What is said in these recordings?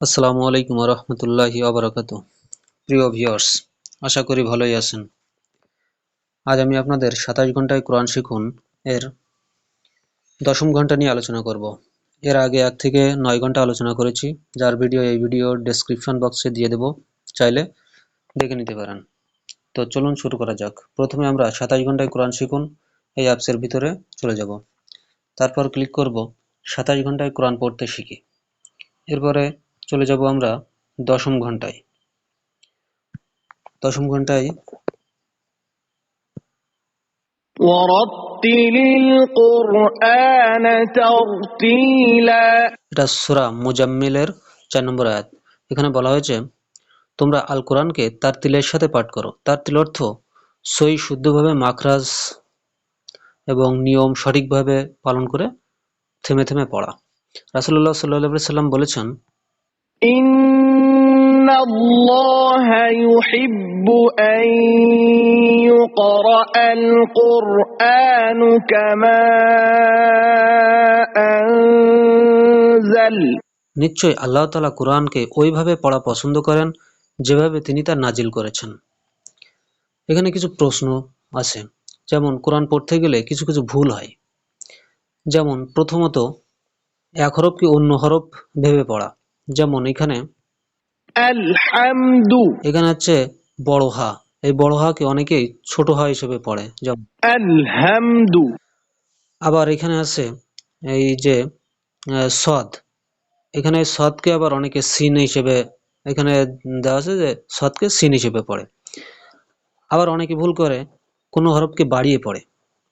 আসসালামু আলাইকুম রহমতুল্লাহি আবরাকাত প্রিয় ভিউয়ার্স আশা করি ভালোই আছেন। আজ আমি আপনাদের সাতাশ ঘন্টায় কোরআন শিখুন এর দশম ঘণ্টা নিয়ে আলোচনা করব। এর আগে এক থেকে নয় ঘণ্টা আলোচনা করেছি। যার ভিডিও এই ভিডিও ডেসক্রিপশন বক্সে দিয়ে দেব। চাইলে দেখে নিতে পারেন। তো চলুন শুরু করা যাক। প্রথমে আমরা সাতাশ ঘন্টায় কোরআন শিখুন, এই অ্যাপসের ভিতরে চলে যাব। তারপর ক্লিক করব, সাতাশ ঘন্টায় কোরআন পড়তে শিখি। এরপরে চলে যাব আমরা দশম ঘন্টায়। দশম ঘন্টায় এটা সুরা মুজাম্মিলের চার নম্বর আয়াত। এখানে বলা হয়েছে, তোমরা আল কোরআনকে তার তিলের সাথে পাঠ করো। তার তিল অর্থ সই শুদ্ধভাবে মাখরাজ এবং নিয়ম সঠিকভাবে পালন করে থেমে থেমে পড়া। রাসুল্লাহ সাল্লাহ সাল্লাম বলেছেন إن الله يحب أن يقرأ القرآن كما أنزل নিশ্চয় আল্লাহ তালা কোরআনকে ওইভাবে পড়া পছন্দ করেন যেভাবে তিনি তা নাজিল করেছেন এখানে কিছু প্রশ্ন আছে যেমন কোরআন পড়তে গেলে কিছু কিছু ভুল হয় যেমন প্রথমত এক হরফকে অন্য হরফ ভেবে পড়া যেমন এখানে এখানে হচ্ছে বড় হা। এই বড় হাকে অনেকেই ছোট হা হিসেবে পড়ে যেমন আবার এখানে আছে এই যে সদ এখানে সদকে আবার অনেকে সিন হিসেবে এখানে দেওয়া আছে যে সদকে সিন হিসেবে পড়ে। আবার অনেকে ভুল করে কোনো হরফকে বাড়িয়ে পড়ে।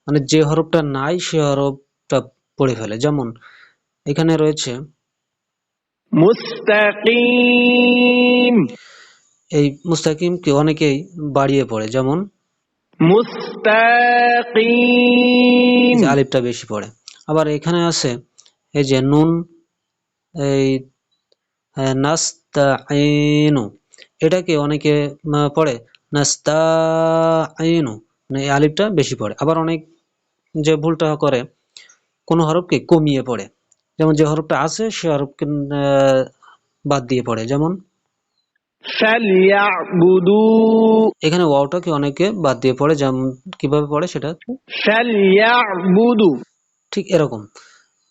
মানে যে হরফটা নাই সে হরফটা পড়ে ফেলে। যেমন এখানে রয়েছে মুস্তাকিম। এই মুস্তাকিম কে অনেকেই বাড়িয়ে পড়ে যেমন মুস্তাকিম। আলিফটা বেশি পড়ে। আবার এখানে আছে এই যে নুন এই হ্যাঁ, নাস্তাইনু। এটাকে অনেকে পড়ে নাস্তাইনু। মানে এই আলিফটা বেশি পড়ে। আবার অনেক যে ভুলটা করে কোন হরফকে কমিয়ে পড়ে। যেমন যে হরফটা আছে সে হরফকে বাদ দিয়ে পড়ে। যেমন এখানে ওয়াওটাকে অনেকে বাদ দিয়ে পড়ে যেমন কীভাবে পড়ে সেটা? ঠিক এরকম।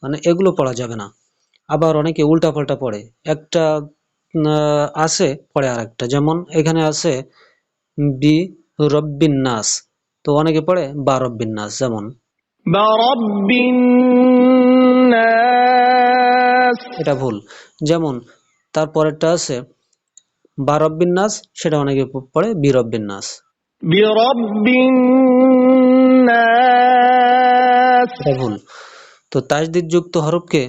মানে এগুলো পড়া যাবে না। আবার অনেকে উল্টা পাল্টা পড়ে। একটা আছে পড়ে আর একটা যেমন এখানে আছে বি রব্বিন নাস তো অনেকে পড়ে বা রব্বিন নাস যেমন বা রব্বিন নাস এটা ভুল। যেমন তার পরেরটা আছে বারব্বিন নাস সেটা অনেকে পড়ে বীরব্বিন নাস। ভুল। তো তাজদিদ যুক্ত হরফকে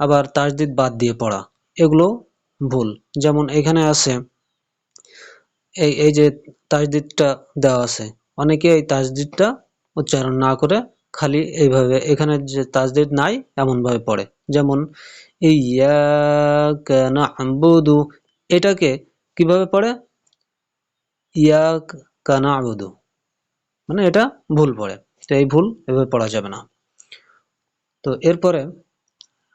আবার তাজদিদ বাদ দিয়ে পড়া এগুলো ভুল। যেমন এখানে আছে এই এই যে তাজদিদটা দেওয়া আছে অনেকে এই তাজদিদটা উচ্চারণ না করে খালি এইভাবে এখানে যে তাজদিদ নাই এমন ভাবে পড়ে। যেমন ইয়াকা এটাকে কীভাবে পড়ে? ইয়াকা না'বুদু মানে এটা ভুল পড়ে। তো এই ভুল এভাবে পড়া যাবে না। তো এরপরে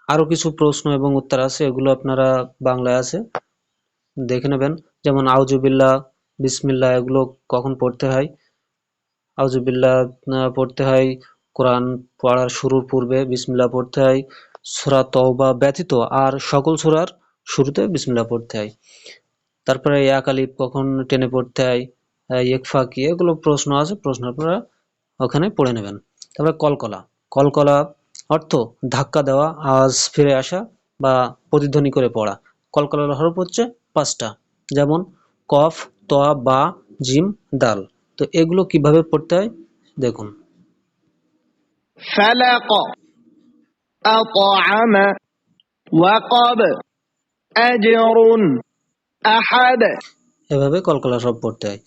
আরও কিছু প্রশ্ন এবং উত্তর আছে এগুলো আপনারা বাংলায় আছে দেখে নেবেন। যেমন আউজুবিল্লাহ বিসমিল্লাহ এগুলো কখন পড়তে হয়? আউজুবিল্লাহ আহ, পড়তে হয় কোরআন পড়ার শুরুর পূর্বে বিসমিল্লাহ পড়তে হয়, সূরা তওবা ব্যতীত আর সকল সূরার শুরুতে বিসমিল্লাহ পড়তে হয়। তারপরে এক কখন টেনে পড়তে হয় ইকফা কি এগুলো প্রশ্ন আছে, প্রশ্ন আপনারা ওখানে পড়ে নেবেন। তারপরে কলকলা কলকলা অর্থ ধাক্কা দেওয়া, আওয়াজ ফিরে আসা বা প্রতিধ্বনি করে পড়া। কলকলার হরফ হচ্ছে পাঁচটা, যেমন কফ তোয়া বা, জিম, দাল। তো এগুলো কীভাবে পড়তে হয়? দেখুন। فلق أطعم وقب أجر أحد এভাবে কলকলা সব পড়তে হয়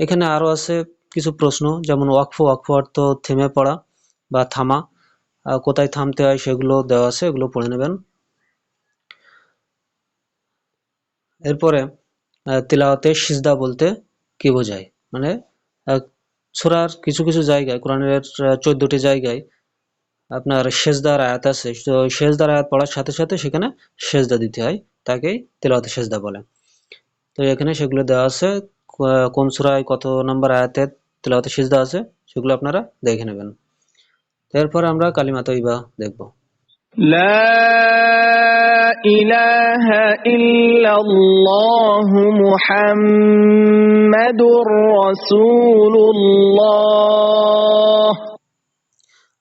এখানে আরো আছে কিছু প্রশ্ন যেমন ওয়াকফ ওয়াকফ অর্থ থেমে পড়া বা থামা আহ, কোথায় থামতে হয় সেগুলো দেওয়া আছে এগুলো পড়ে নেবেন এরপরে আহ, তিলাওয়াতে সিজদা বলতে কি বোঝায় মানে আহ, সূরার কিছু কিছু জায়গায় কোরআনের চোদ্দটি জায়গায় আপনার শেষদার আয়াত আছে। তো শেষদার আয়াত পড়ার সাথে সাথে সেখানে শেষদা দিতে হয়। তাকে তেলাওয়াতে শেষদা বলে। তো এখানে সেগুলো দেওয়া আছে। কোন সুরায় কত নম্বর আয়াতের তেলাওয়াতে শেষদা আছে সেগুলো আপনারা দেখে নেবেন। এরপর আমরা কালিমা তৈবা দেখব। লা ইলাহা ইল্লাল্লাহু মুহাম্মাদুর রাসূলুল্লাহ।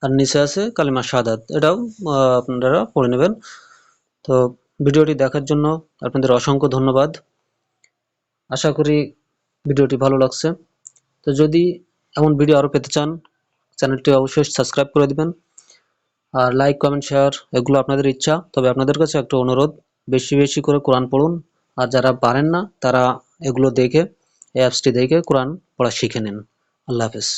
আর নিচে আছে কালিমা শাহাদাত। এটাও আপনারা পড়ে নেবেন। তো ভিডিওটি দেখার জন্য আপনাদের অসংখ্য ধন্যবাদ। আশা করি ভিডিওটি ভালো লাগছে। তো যদি এমন ভিডিও আরও পেতে চান, চ্যানেলটি অবশ্যই সাবস্ক্রাইব করে দেবেন। আর লাইক, কমেন্ট, শেয়ার, এগুলো আপনাদের ইচ্ছা। তবে আপনাদের কাছে একটা অনুরোধ, বেশি বেশি করে কোরআন পড়ুন। আর যারা পারেন না, তারা এগুলো দেখে অ্যাপসটি দেখে কোরআন পড়া শিখে নিন। আল্লাহ হাফেজ।